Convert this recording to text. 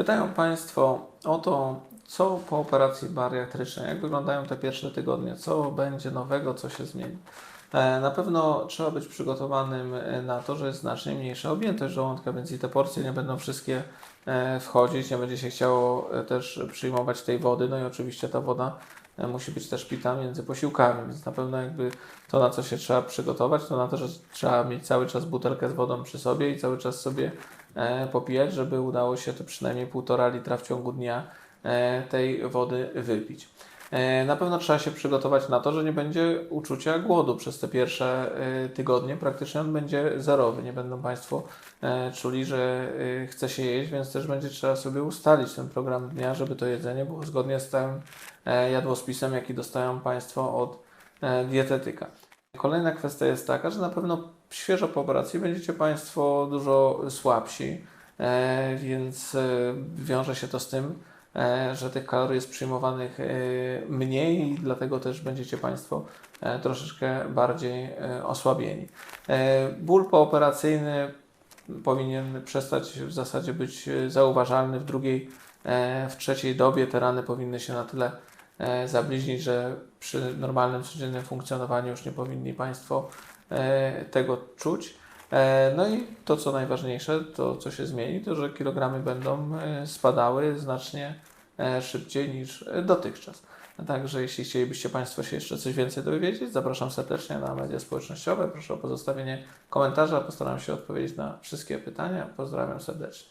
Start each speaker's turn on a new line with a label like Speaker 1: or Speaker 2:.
Speaker 1: Pytają Państwo o to, co po operacji bariatrycznej, jak wyglądają te pierwsze tygodnie, co będzie nowego, co się zmieni. E, Na pewno trzeba być przygotowanym e, na to, że jest znacznie mniejsza objętość żołądka, więc i te porcje nie będą wszystkie e, wchodzić, nie będzie się chciało też przyjmować tej wody, no i oczywiście ta woda musi być też pita między posiłkami, więc na pewno jakby to, na co się trzeba przygotować, to na to, że trzeba mieć cały czas butelkę z wodą przy sobie i cały czas sobie popijać, żeby udało się to przynajmniej półtora litra w ciągu dnia e, tej wody wypić. E, Na pewno trzeba się przygotować na to, że nie będzie uczucia głodu przez te pierwsze e, tygodnie. Praktycznie on będzie zerowy. Nie będą Państwo e, czuli, że e, chce się jeść, więc też będzie trzeba sobie ustalić ten program dnia, żeby to jedzenie było zgodnie z tym e, jadłospisem, jaki dostają Państwo od e, dietetyka. Kolejna kwestia jest taka, że na pewno świeżo po operacji będziecie Państwo dużo słabsi, e, więc e, wiąże się to z tym, e, że tych kalorii jest przyjmowanych mniej i dlatego też będziecie Państwo troszeczkę bardziej osłabieni. Ból pooperacyjny powinien przestać w zasadzie być zauważalny w drugiej, w trzeciej dobie. Te rany powinny się na tyle e, zabliźnić, że przy normalnym, codziennym funkcjonowaniu już nie powinni Państwo e, tego czuć. E, No i to, co najważniejsze, to co się zmieni, to że kilogramy będą spadały znacznie szybciej niż dotychczas. Także jeśli chcielibyście Państwo się jeszcze coś więcej dowiedzieć, zapraszam serdecznie na media społecznościowe. Proszę o pozostawienie komentarza. Postaram się odpowiedzieć na wszystkie pytania. Pozdrawiam serdecznie.